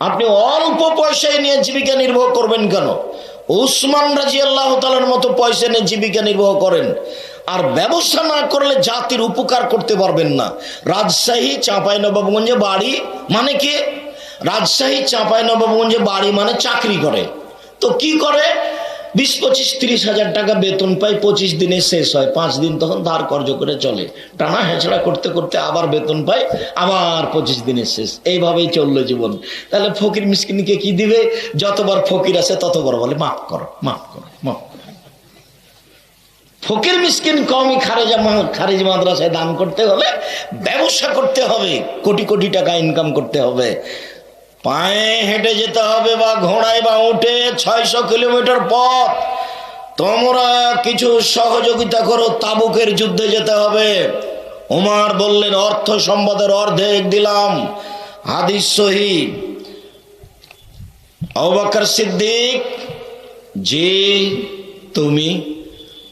আপনি অল্প পয়সায় নিয়ে জীবিকা নির্বাহ করবেন কেন? উসমান রাজি আল্লাহ মতো পয়সা নিয়ে জীবিকা নির্বাহ করেন। আর ব্যবসা না করলে জাতির উপকার করতে পারবেন না। রাজশাহী চাঁপাই নবাবগঞ্জে বাড়ি মানে কে? রাজশাহী চাঁপাই নবাবগঞ্জে বাড়ি মানে চাকরি করে। তো কি করে? বিশ, পঁচিশ, তিরিশ হাজার টাকা বেতন পাই, পঁচিশ দিনে শেষ হয়। পাঁচ দিন তখন ধার কর্য করে চলে। টানা হেঁচড়া করতে করতে আবার বেতন পাই, আবার পঁচিশ দিনের শেষ। এইভাবেই চলল জীবন। তাহলে ফকির মিসকিনকে কি দিবে? যতবার ফকির আছে ততবার বলে, মাফ করো মাফ করো মাফ করো। ফকির মিসকিন কমই খারেজা খারেজ মাদ্রাসায় দান করতে হলে ব্যবসা করতে হবে। কোটি কোটি টাকা ইনকাম করতে হবে। পায়ে হেঁটে যেতে হবে বা ঘোড়ায় বা উঠে ছয়শো কিলোমিটার পথ। তোমরা কিছু সহযোগিতা করো, তাবুকের যুদ্ধে যেতে হবে। ওমার বললেন, অর্থ সম্পদের অর্ধেক দিলাম। হাদিস সহি। সিদ্দিক যে তুমি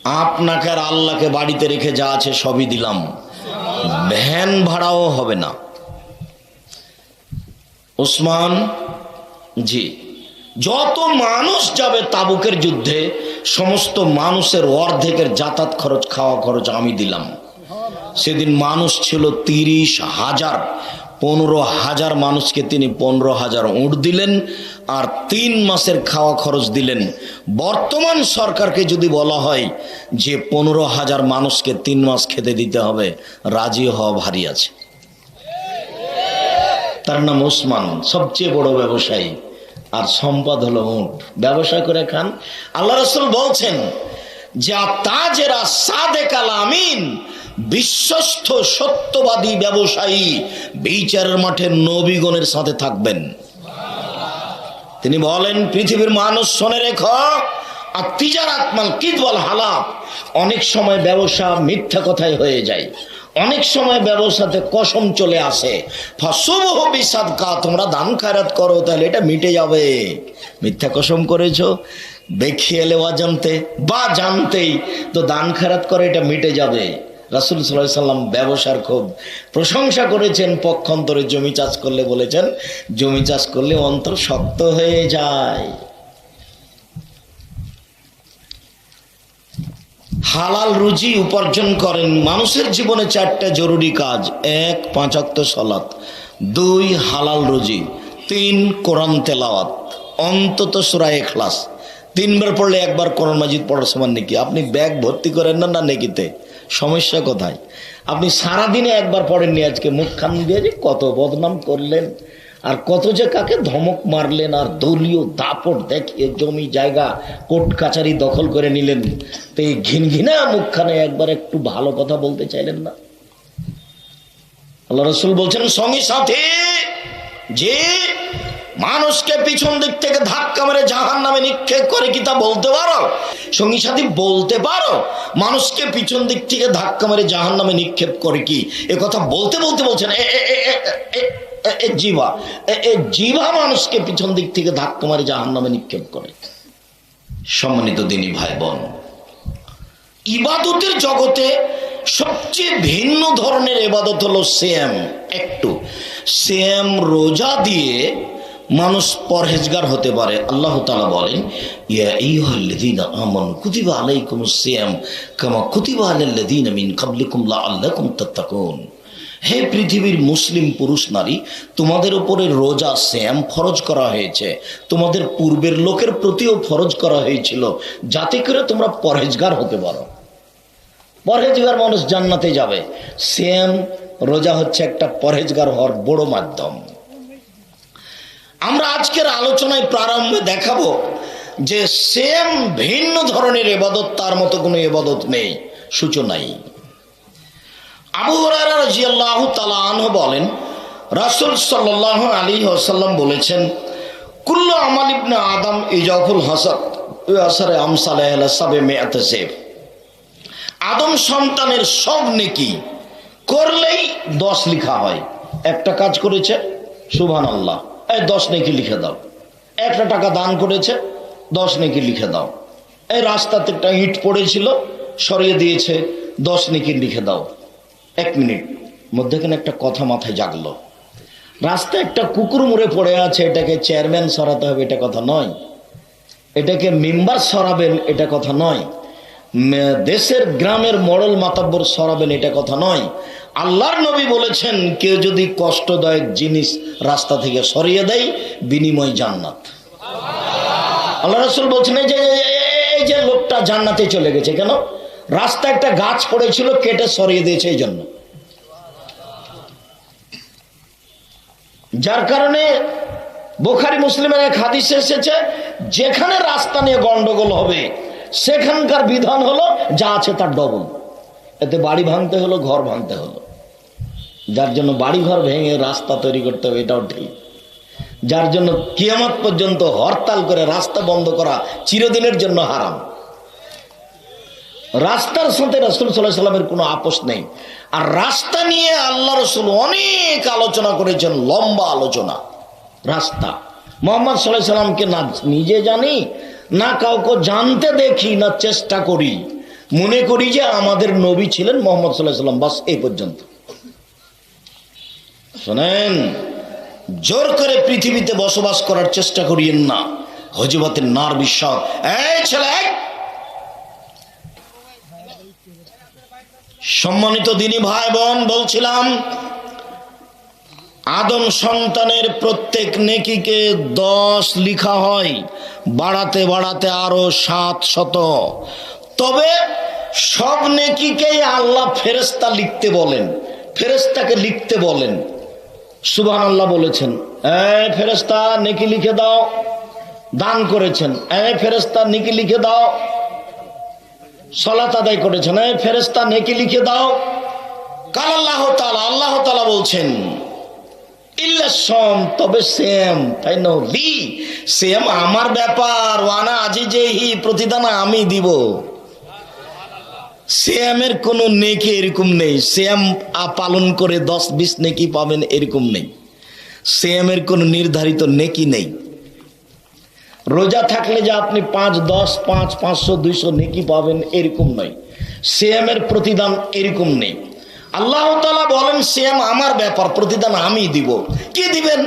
আপনাকে আর আল্লাহকে বাড়িতে রেখে যা আছে সবই দিলাম। ভ্যান ভাড়াও হবে না। ওসমান জি, যত মানুষ যাবে তাবুকের যুদ্ধে, সমস্ত মানুষের অর্ধেকের যাতায়াত খরচ, খাওয়া খরচ আমি দিলাম। সেদিন মানুষ ছিল তিরিশ হাজার, পনেরো হাজার মানুষকে তিনি পনেরো হাজার উঁট দিলেন আর তিন মাসের খাওয়া খরচ দিলেন। বর্তমান সরকারকে যদি বলা হয় যে পনেরো হাজার মানুষকে তিন মাস খেতে দিতে হবে, রাজি হওয়া ভারী আছে। তার নাম ওসমান, সবচেয়ে বড় ব্যবসায়ী। আর সম্পদ হলো উঁট। ব্যবসা করে খান। আল্লাহ রসুল বলছেন, যা তাজেরা সাদেক আল আমিন, বিশ্বস্ত সত্যবাদী ব্যবসায়ী বিচারের মাঠে নবীগণের সাথে থাকবেন। তিনি বলেন, পৃথিবীর মানুষ শোনে রেখ, আর তিজার আত্মাল কিদবল হালাপ অনেক সময় ব্যবসা মিথ্যা কথায় হয়ে যায়। অনেক সময় ব্যবসাতে কসম চলে আসে। কা তোমরা দান খায়রাত করো, তাহলে এটা মিটে যাবে। মিথ্যা কসম করেছ? দেখিয়ে এলে অজান্তে বা জানতেই তো দান খারাত করে এটা মিটে যাবে। রাসুল সাল্লাহ সাল্লাম ব্যবসার খুব প্রশংসা করেছেন, পক্ষান্তরে জমি চাষ করলে বলেছেন, জমি চাষ করলে অন্তর শক্ত হয়ে যায়। হালাল রুজি উপার্জন করেন। মানুষের জীবনে চারটা জরুরি কাজ। এক পাঁচাক্ত সলাৎ। দুই, হালাল রুজি। তিন, কোরআন তেলাওয়াত। অন্তত সুরায় এখলাস তিনবার পড়লে একবার কোরআন মাজিদ পড়ার সমান নাকি? আপনি ব্যাগ ভর্তি করেন না না নেকিতে? সমস্যা কোথায়? আপনি সারাদিনে একবার পড়েননি আজকে? মুখ খান দিয়ে যে কত বদনাম করলেন। আর কত যে কাকে ধমক মারলেন আর দলীয় দাপট দেখিয়ে জমি জায়গা কোর্ট কাছারি দখল করে নিলেন, তো এই ঘিন ঘিনা মুখখানে একবার একটু ভালো কথা বলতে চাইলেন না? আল্লাহ রসুল বলছেন, সঙ্গী সাথে, যে মানুষকে পিছন দিক থেকে ধাক্কা মেরে জাহান নামে নিক্ষেপ করে কি তা বলতে পারো? সঙ্গী সাথী, বলতে পারো? মানুষকে পিছন দিক থেকে ধাক্কা মেরে জাহান নামে নিক্ষেপ করে কি? এ কথা বলতে বলতে বলছেন জিভা জিভা মানুষকে পিছন দিক থেকে ধাক্কা মারে জাহান নামে নিক্ষেপ করে। সম্মানিত দিনী ভাই বোন ইবাদতের জগতে সবচেয়ে ভিন্ন ধরনের এবাদত হলো শ্যাম একটু। শ্যাম রোজা দিয়ে মানুষ পরহেজগার হতে পারে। আল্লাহ তালা বলেন কুতিবা আলাইকুমুস সিয়াম, কামা কুতিবা আলাল্লাযীনা মিন ক্বাবলিকুম লাআল্লাকুম তাত্তাকুন। হে পৃথিবীর মুসলিম পুরুষ নারী, তোমাদের উপরে রোজা, শ্যাম ফরজ করা হয়েছে। তোমাদের পূর্বের লোকের প্রতিও ফরজ করা হয়েছিল, যাতে করে তোমরা পরহেজগার হতে পারো। পরহেজগার মানুষ জান্নাতে যাবে। শ্যাম, রোজা হচ্ছে একটা পরহেজগার হওয়ার বড় মাধ্যম। আমরা আজকের আলোচনায় প্রারম্ভে দেখাবো যে সেম ভিন্ন ধরনের এবাদত, তার মতো কোনো এবাদত নেই সূচনাই আবু হরাহ তালাহ বলেন, রাসুল সাল্লাহ আলী আসাল্লাম বলেছেন, কুল্ল আমাল ইবনে আদম ইজাফুল হাসাদ সাবে আদম সন্তানের সব নেকি করলেই দশ লিখা হয়। একটা কাজ করেছে সুভান আল্লাহ এই দশ নেকি লিখে দাও। একটা টাকা দান করেছে, দশ নেকি লিখে দাও। এই রাস্তাতে একটা ইট পড়েছিল, সরিয়ে দিয়েছে, দশ নেকি লিখে দাও। এক মিনিট, মধ্যেখানে একটা কথা মাথায় জাগলো। রাস্তায় একটা কুকুর মুড়ে পড়ে আছে, এটাকে চেয়ারম্যান সরাতে হবে, এটা কথা নয়। এটাকে মেম্বার সরাবেন, এটা কথা নয়। দেশের গ্রামের মডল মাতাব্বর সরাবেন, এটা কথা নয়। আল্লাহর নবী বলেছেন, কেউ যদি কষ্টদায়ক জিনিস রাস্তা থেকে সরিয়ে দেয়, বিনিময় জান্নাত। আল্লাহ রসুল বলছেন এই যে লোকটা জান্নাতে চলে গেছে, কেন? রাস্তা একটা গাছ পড়েছিল, কেটে সরিয়ে দিয়েছে এই জন্য। যার কারণে বোখারি মুসলিমের এক হাদিসে এসেছে, যেখানে রাস্তা নিয়ে গন্ডগোল হবে, সেখানকার বিধান হলো, যা আছে তার ডবল। এতে বাড়ি ভাঙতে হলো, ঘর ভাঙতে হলো। যার জন্য বাড়ি ঘর ভেঙে রাস্তা তৈরি করতে হবে, এটাও ঠিক। যার জন্য কিয়ামত পর্যন্ত হরতাল করে রাস্তা বন্ধ করা চিরদিনের জন্য হারাম। রাস্তার সাথে রসুল সাল্লাহ সাল্লামের কোনো আপোষ নেই। আর রাস্তা নিয়ে আল্লাহ রসুল অনেক আলোচনা করেছেন, লম্বা আলোচনা। রাস্তা। মোহাম্মদ সাল্লাহ সাল্লামকে না নিজে জানি, না কাউকে জানতে দেখি, না চেষ্টা করি। মনে করি যে আমাদের নবী ছিলেন মোহাম্মদ সাল্লাহ সাল্লাম, বাস এই পর্যন্ত। শোনেন, জোর করে পৃথিবীতে বসবাস করার চেষ্টা করিয়েন না। হজিবতের নার বিশ্বাস এই ছেলে এই! সম্মানিত দিনী ভাই বোন, বলছিলাম, আদম সন্তানের প্রত্যেক নেকিকে দশ লিখা হয়, বাড়াতে বাড়াতে আরও সাত শত। তবে সব নেকিকেই আল্লাহ ফেরেস্তা লিখতে বলেন ফেরেস্তাকে লিখতে বলেন। সুবাহ আল্লাহ বলেছেন, এই ফেরেস্তা নেকি লিখে দাও। দান করেছেন, এই ফেরেস্তা নেকি লিখে দাও। সলাত আদায় করেছেন। এই ফেরেস্তা নেকি লিখে দাও। কাল আল্লাহ তালা আল্লাহ তালা বলছেন আমার ব্যাপার ওয়ানা আজি প্রতিদান আমি দিব। শ্যামের কোনো নেকি এরকম নেই। পালন করে দশ বিশ নেকি পাবেন এরকম নেই। কোনো নির্ধারিত নেকি নেই। রোজা থাকলে যে আপনি পাঁচ, দশ, পাঁচ, পাঁচশো, দুইশো নেকি পাবেন, এরকম নয়। শ্যামের প্রতিদান এরকম নেই। আল্লাহ তালা বলেন শ্যাম আমার ব্যাপার, প্রতিদান আমি দিব। কি দিবেন?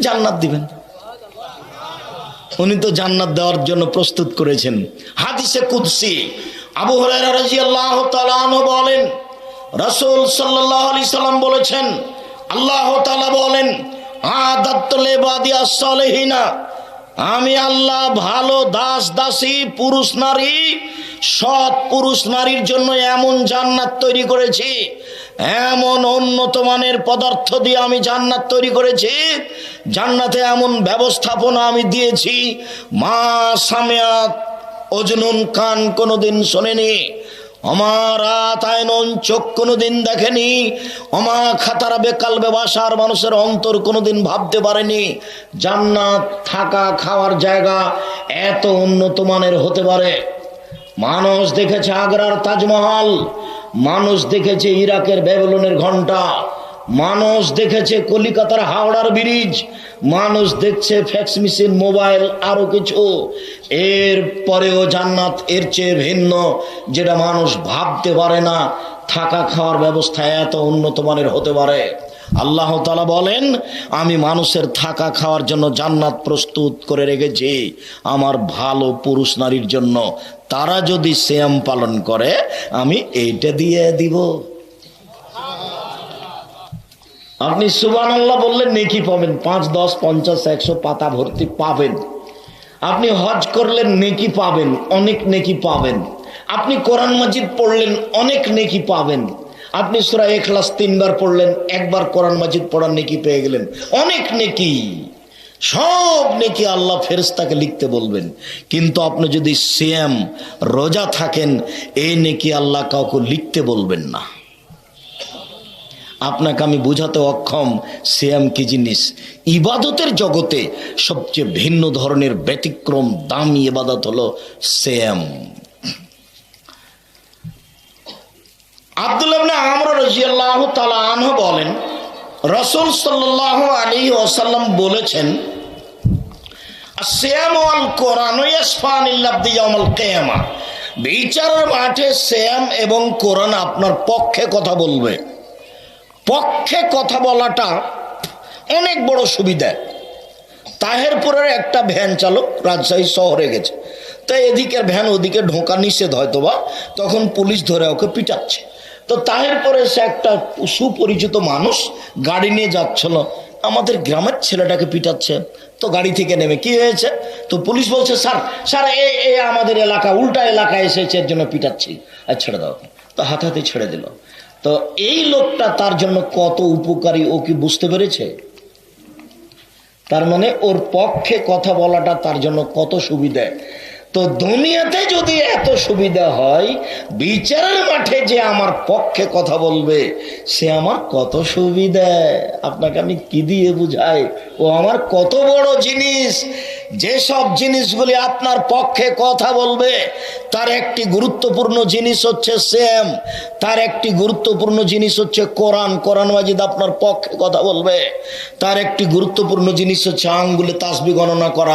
জান্নাত দিবেন। উনি তো জান্নাত দেওয়ার জন্য প্রস্তুত করেছেন। হাদিসে কুদসি। আবু হরাইরা রাদিয়াল্লাহু তাআলা বলেন, রাসূল সাল্লাল্লাহু আলাইহি সাল্লাম বলেছেন, আল্লাহ তাআলা বলেন আদাত্তুল ইবাদিয়াস সালিহিনা আমি আল্লাহ ভালো দাস, দাসী, পুরুষ, নারী, সৎ পুরুষ, নারীর জন্য এমন জান্নাত তৈরি করেছি, এমন উন্নত মানের পদার্থ দিয়ে আমি জান্নাত তৈরি করেছি, জান্নাতে এমন ব্যবস্থাপনা আমি দিয়েছি। মা সামিয়াত অজনুন কান কোনোদিন শোনেনি। আমার আতায়নন চোখ কোনোদিন দেখেনি অমা খাতারা বেকাল ব্যবসার মানুষের অন্তর কোনোদিন ভাবতে পারেনি, জান্নাত থাকা খাওয়ার জায়গা এত উন্নত মানের হতে পারে। মানুষ দেখেছে আগ্রার তাজমহল, মানুষ দেখেছে ইরাকের বেবলনের ঘণ্টা। মানুষ দেখেছে কলিকাতার হাওড়ার ব্রিজ, মানুষ দেখছে ফ্যাক্স মেশিন, মোবাইল, আরও কিছু। এর পরেও জান্নাত এর চেয়ে ভিন্ন, যেটা মানুষ ভাবতে পারে না, থাকা খাওয়ার ব্যবস্থা এত উন্নত মানের হতে পারে। আল্লাহ তালা বলেন, আমি মানুষের থাকা খাওয়ার জন্য জান্নাত প্রস্তুত করে রেখেছি, আমার ভালো পুরুষ নারীর জন্য। তারা যদি শ্যাম পালন করে, আমি এইটা দিয়ে দিব। আপনি সুবান আল্লাহ বললেন, নেকি পাবেন। পাঁচ, দশ, পঞ্চাশ, একশো পাতা ভর্তি পাবেন। আপনি হজ করলেন, নেকি পাবেন, অনেক নেকি পাবেন। আপনি কোরআন মাজিদ পড়লেন, অনেক নেকি পাবেন। আপনি সুরা এখলাস তিনবার পড়লেন, একবার কোরআন মাজিদ পড়ার নেকি পেয়ে গেলেন। অনেক নেকি। সব নেকি আল্লাহ ফেরেস্তাকে লিখতে বলবেন। কিন্তু আপনি যদি শ্যাম রোজা থাকেন, এই নেকি আল্লাহ কাউকে লিখতে বলবেন না। আপনাকে আমি বোঝাতে অক্ষম, শ্যাম কি জিনিস? ইবাদতের জগতে সবচেয়ে ভিন্ন ধরনের ব্যতিক্রম, দামি ইবাদত হলো শ্যাম। আব্দুল আমরা রাজিয়াল্লাহ তালা আনহু বলেন, রসুল সাল্লাহ আলী ওসাল্লাম বলেছেন, শ্যাম আল কোরআন বিচারের মাঠে শ্যাম এবং কোরআন আপনার পক্ষে কথা বলবে। পক্ষে কথা বলাটা অনেক বড় সুবিধা। তাহেরপুরের একটা ভ্যান চালক রাজশাহী শহরে গেছে। তাই এদিকের ভ্যান ওদিকে ঢোকা নিষেধ হয়তো বা তখন পুলিশ ধরে ওকে পিটাচ্ছে। তো তাহেরপুরে সে একটা সুপরিচিত মানুষ গাড়ি নিয়ে যাচ্ছিল। আমাদের গ্রামের ছেলেটাকে পিটাচ্ছে, তো গাড়ি থেকে নেমে কি হয়েছে? তো পুলিশ বলছে, স্যার স্যার, এ এ আমাদের এলাকা, উল্টা এলাকায় এসেছে, এর জন্য পিটাচ্ছি। আর ছেড়ে দাও তো হাতে হাতে ছেড়ে দিল। তো এই লোকটা তার জন্য কত উপকারী ও কি বুঝতে পেরেছে? তার মানে ওর পক্ষে কথা বলাটা তার জন্য কত সুবিধা। তো দুনিয়াতে যদি এত সুবিধা হয়, বিচারের মাঠে যে আমার পক্ষে কথা বলবে, সে আমার কত সুবিধা? আপনাকে আমি কি দিয়ে বুঝাই? ও আমার কত বড় জিনিস। যেসব জিনিসগুলি আপনার পক্ষে কথা বলবে, তার একটি গুরুত্বপূর্ণ জিনিস হচ্ছে সেম তার একটি গুরুত্বপূর্ণ জিনিস হচ্ছে কোরআন। কোরআন মাজিদ আপনার পক্ষে কথা বলবে, তার একটি গুরুত্বপূর্ণ জিনিস হচ্ছে আঙ্গুলে তাসবি গণনা করা।